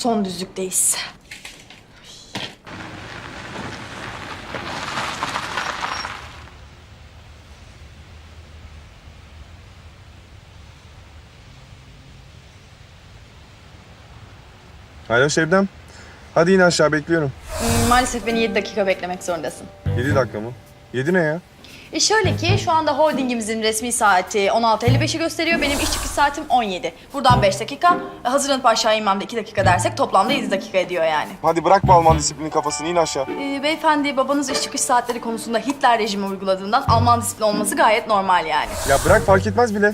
Son düzlükteyiz. Alo Şebnem. Hadi in aşağı bekliyorum. Maalesef beni 7 dakika beklemek zorundasın. 7 dakika mı? 7 ne ya? E şöyle ki şu anda holdingimizin resmi saati 16.55'i gösteriyor. Benim iş çıkış saatim 17. Buradan 5 dakika. e, Hazırlanıp aşağı inmem de 2 dakika dersek toplamda 7 dakika ediyor yani. Hadi bırak bu Alman disiplini kafasını in aşağı. Ee, beyefendi babanız iş çıkış saatleri konusunda Hitler rejimi uyguladığından Alman disiplini olması gayet normal yani. Ya bırak fark etmez bile.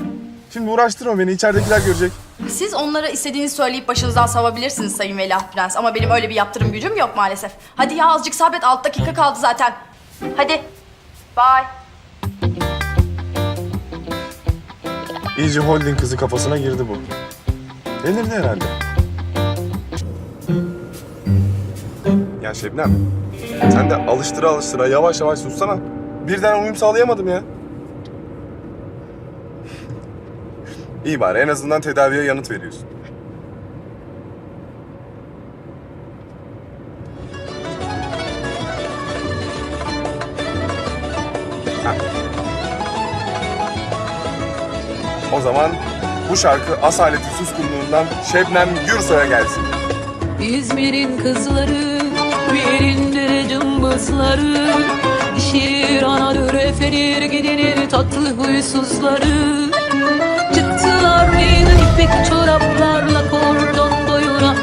Şimdi uğraştırma beni içeridekiler görecek. Siz onlara istediğinizi söyleyip başınızdan savabilirsiniz Sayın Veliaht Prens ama benim öyle bir yaptırım gücüm yok maalesef. Hadi ya azıcık sabret 6 dakika kaldı zaten. Hadi. Bye. İyice holding kızı kafasına girdi bu. Delirdi herhalde. Ya Şebnem, sen de alıştıra alıştıra yavaş yavaş sussana. Birden uyum sağlayamadım ya. İyi bari en azından tedaviye yanıt veriyorsun. O zaman bu şarkı Asalet'in suskunluğundan Şebnem Gürsoy'a gelsin. İzmir'in kızları bir yerinde cımbızları Dişir anadır efenir gidenir tatlı huysuzları. Çıktılar yine ipek çoraplarla kordon boyuna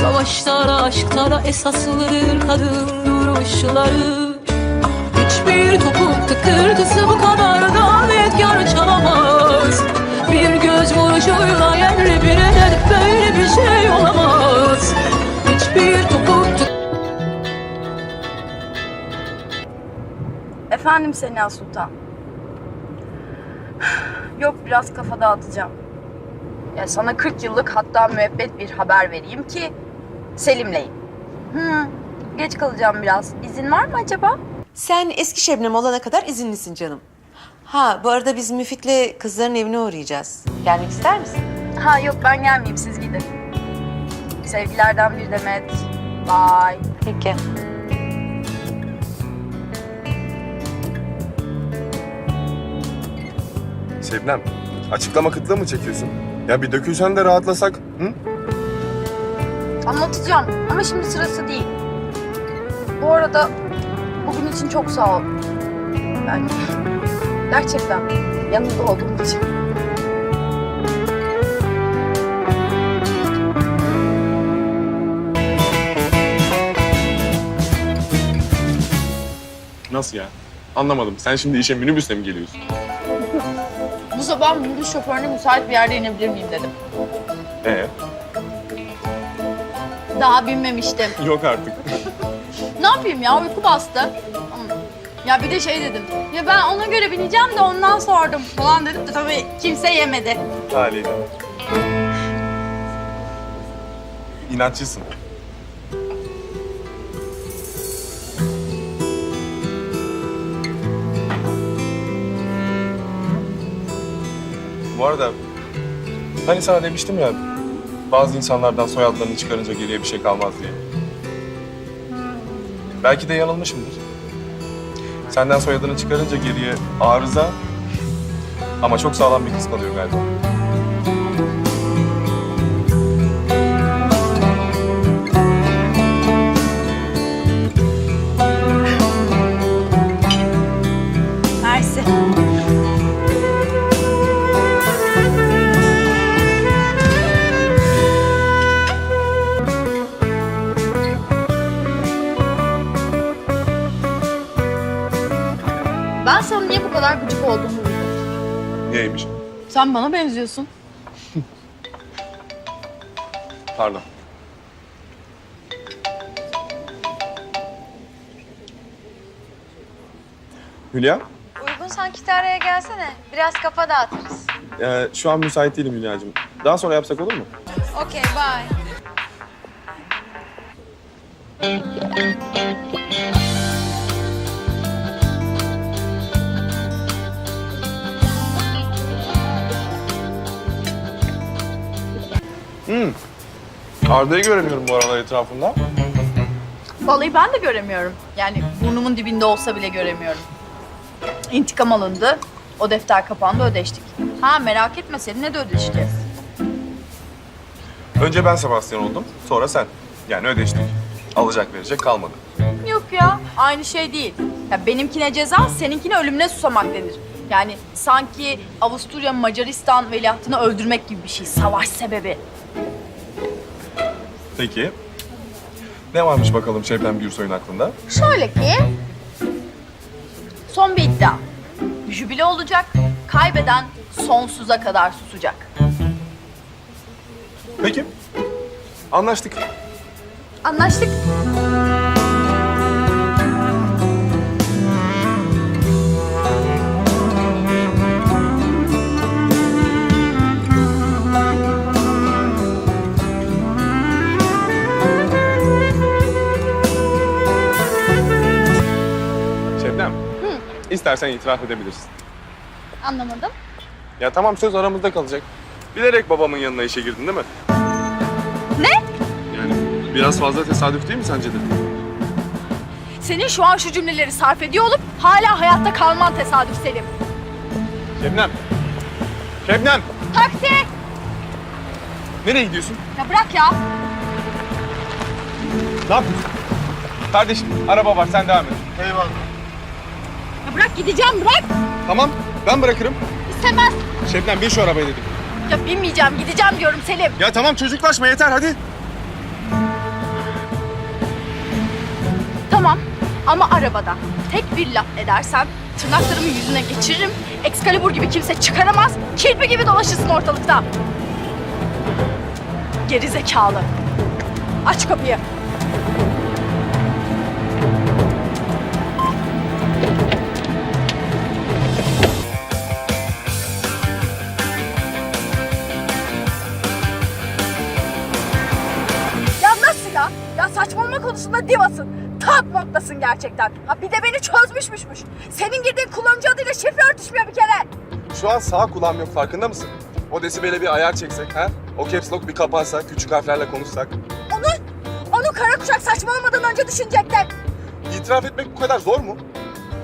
Savaşlara aşklara esaslıdır kadın duruşları. Hiçbir topuk tıkırtısı bu kadar davetkar çalamaz göz vuruşuyla yerle bir eder böyle bir şey olamaz Hiçbir topuk Efendim Sena Sultan. Yok biraz kafa dağıtacağım. Ya sana 40 yıllık hatta müebbet bir haber vereyim ki Selim'leyim. Hı, geç kalacağım biraz. İzin var mı acaba? Sen eski Şebnem olana kadar izinlisin canım. Ha bu arada biz Müfit'le kızların evine uğrayacağız. Gelmek ister misin? Ha yok ben gelmeyeyim siz gidin. Sevgilerden bir demet. Bye. Peki. Şebnem, açıklama kıtlığı mı çekiyorsun? Ya bir dökülsen de rahatlasak. Hı? Anlatacağım ama şimdi sırası değil. Bu arada bugün için çok sağ ol. Yani gerçekten yanında olduğum için. Nasıl ya? Anlamadım. Sen şimdi işe minibüsle mi geliyorsun? Bu sabah minibüs şoförüne müsait bir yerde inebilir miyim dedim. Ee? Daha binmemiştim. Yok artık. Ne yapayım ya uyku bastı. Ya bir de şey dedim. Ya ben ona göre bineceğim de ondan sordum falan dedim de tabii kimse yemedi. Haliyle. İnatçısın. Bu arada hani sana demiştim ya bazı insanlardan soyadlarını çıkarınca geriye bir şey kalmaz diye. Belki de yanılmışımdır. Senden soyadını çıkarınca geriye arıza ama çok sağlam bir kız kalıyor galiba. Ben sana niye bu kadar gıcık olduğumu buldum. Niyeymiş? Sen bana benziyorsun. Pardon. Hülya, Uygunsan Kütahya'ya gelsene. Biraz kafa dağıtırız. e, şu an müsait değilim Hülya'cığım. Daha sonra yapsak olur mu? Okey, bye. Hmm. Arda'yı göremiyorum bu aralar etrafında. Vallahi ben de göremiyorum. Yani burnumun dibinde olsa bile göremiyorum. İntikam alındı. O defter kapandı ödeştik. Ha merak etme seninle de ödeşeceğiz. Önce ben Sebastian oldum, sonra sen. Yani ödeştik. Alacak verecek kalmadı. Yok ya aynı şey değil. Ya benimkine ceza seninkine ölümüne susamak denir. Yani sanki Avusturya Macaristan veliahtını öldürmek gibi bir şey. Savaş sebebi. Peki. Ne varmış bakalım Şebnem Gürsoy'un aklında? Şöyle ki... Son bir iddia. Jübile olacak, kaybeden sonsuza kadar susacak. Peki. Anlaştık. Anlaştık. İstersen itiraf edebilirsin. Anlamadım. Ya tamam söz aramızda kalacak. Bilerek babamın yanına işe girdin değil mi? Ne? Yani biraz fazla tesadüf değil mi sence de? Senin şu an şu cümleleri sarf ediyor olup hala hayatta kalman tesadüf Selim. Şebnem. Şebnem. Taksi! Nereye gidiyorsun? Ya bırak ya. Ne yapıyorsun? Kardeşim araba var sen devam et. Eyvallah. Bırak gideceğim bırak. Tamam ben bırakırım. İstemez. Şebnem bin şu arabaya dedim. Ya binmeyeceğim gideceğim diyorum Selim. Ya tamam çocuklaşma yeter hadi. Tamam ama arabada tek bir laf edersen tırnaklarımı yüzüne geçiririm. Excalibur gibi kimse çıkaramaz. Kirpi gibi dolaşırsın ortalıkta. Geri zekalı. Aç kapıyı. Top noktasın gerçekten. Ha bir de beni çözmüşmüşmüş. Senin girdiğin kullanıcı adıyla şifre örtüşmüyor bir kere. Şu an sağ kulağım yok farkında mısın? O desibele bir ayar çeksek ha? O caps lock bir kapansa, küçük harflerle konuşsak. Onu, onu kara kuşak saçmalamadan önce düşünecektin. İtiraf etmek bu kadar zor mu?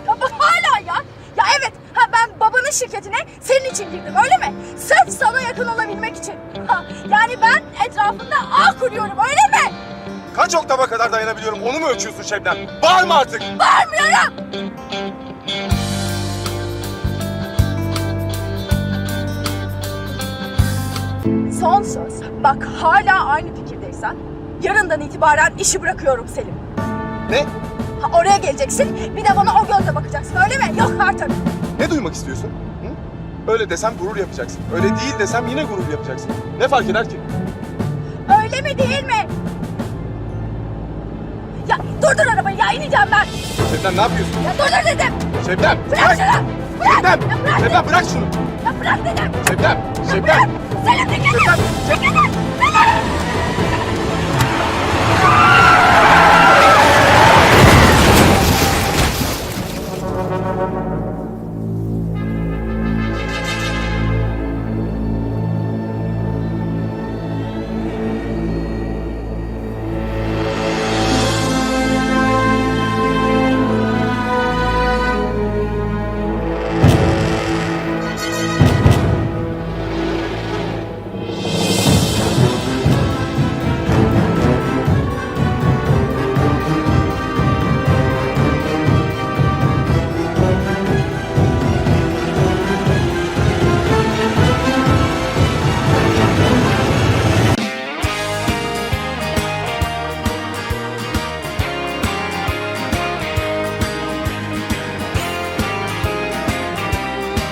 Ya bak hala ya. Ya evet, ha ben babanın şirketine senin için girdim öyle mi? Sırf sana yakın olabilmek için. Ha, yani ben etrafında ağ kuruyorum öyle mi? Kaç oktava kadar dayanabiliyorum onu mu ölçüyorsun Şebnem? Bağırma artık! Bağırmıyorum. Son söz. Bak hala aynı fikirdeysen yarından itibaren işi bırakıyorum Selim. Ne? Ha, oraya geleceksin bir de bana o gözle bakacaksın öyle mi? Yok artık. Ne duymak istiyorsun? Hı? Öyle desem gurur yapacaksın. Öyle değil desem yine gurur yapacaksın. Ne fark eder ki? Öyle mi değil mi? Durdur arabayı ya ineceğim ben. Şebnem ne yapıyorsun? Ya durdur dedim. Şebnem! Bırak şunu. Bırak. Şebnem! Ya bırak Şebnem bırak şunu! Ya bırak dedim. Şebnem! Şebnem! bırak. Selim dikkat et. Dikkat et.